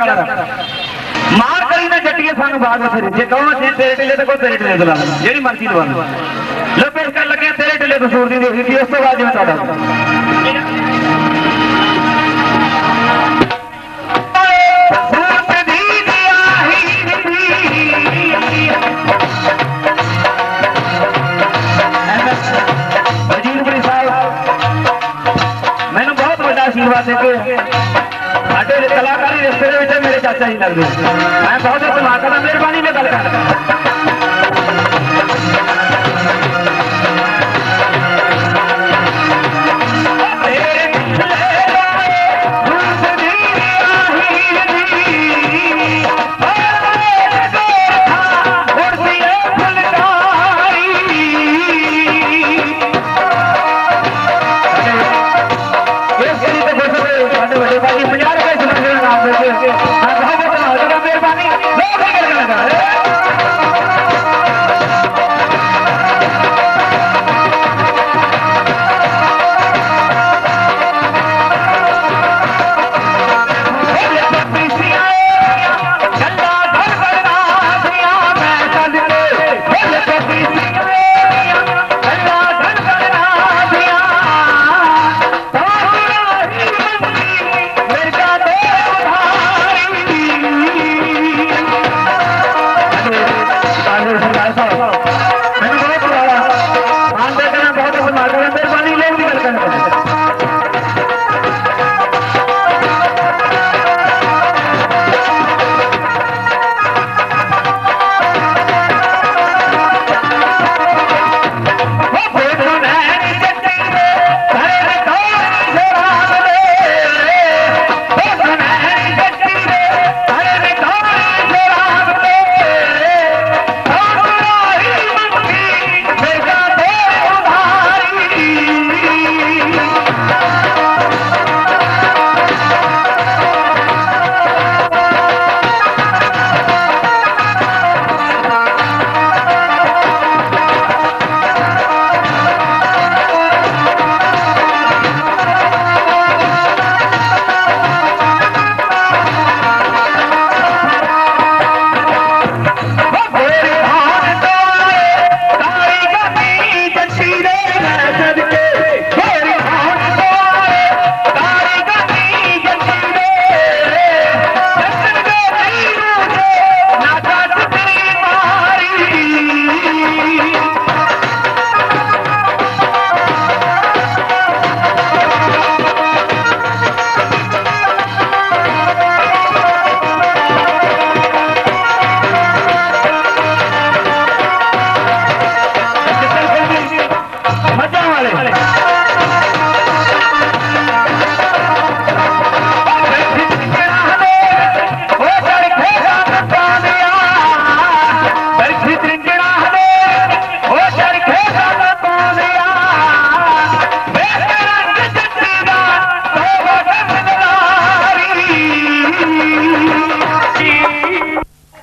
Colour. ਮਾਰ ਕਰੀ ਨਾ ਜੱਟੀਏ ਸਾਨੂੰ ਬਾਅਦ ਵਿੱਚ ਜੇ ਕਹੋ ਜੇ ਤੇਰੇ ਢਿੱਲੇ ਤੇ ਕੋ ਤੇਰੇ ਢਿੱਲੇ ਦਵਾ ਜਿਹੜੀ ਮਰਜ਼ੀ ਦਵਾ ਲਓ ਲੋ ਪੇਸ਼ ਲੱਗਿਆ ਤੇਰੇ ਢਿੱਲੇ ਤੋਂ ਸੂਰ ਦੀ ਦੇਖੀ ਉਸ ਤੋਂ ਬਾਅਦ ਜਿਵੇਂ ਤੁਹਾਡਾ। ਮੇਰੇ ਚਾਚਾ में मेरे ਮੈਂ ਬਹੁਤ नंदू मैं बहुत तुम्हारा मेहरबानी ਗੱਲ ਕਰਦਾ मेहरबानी।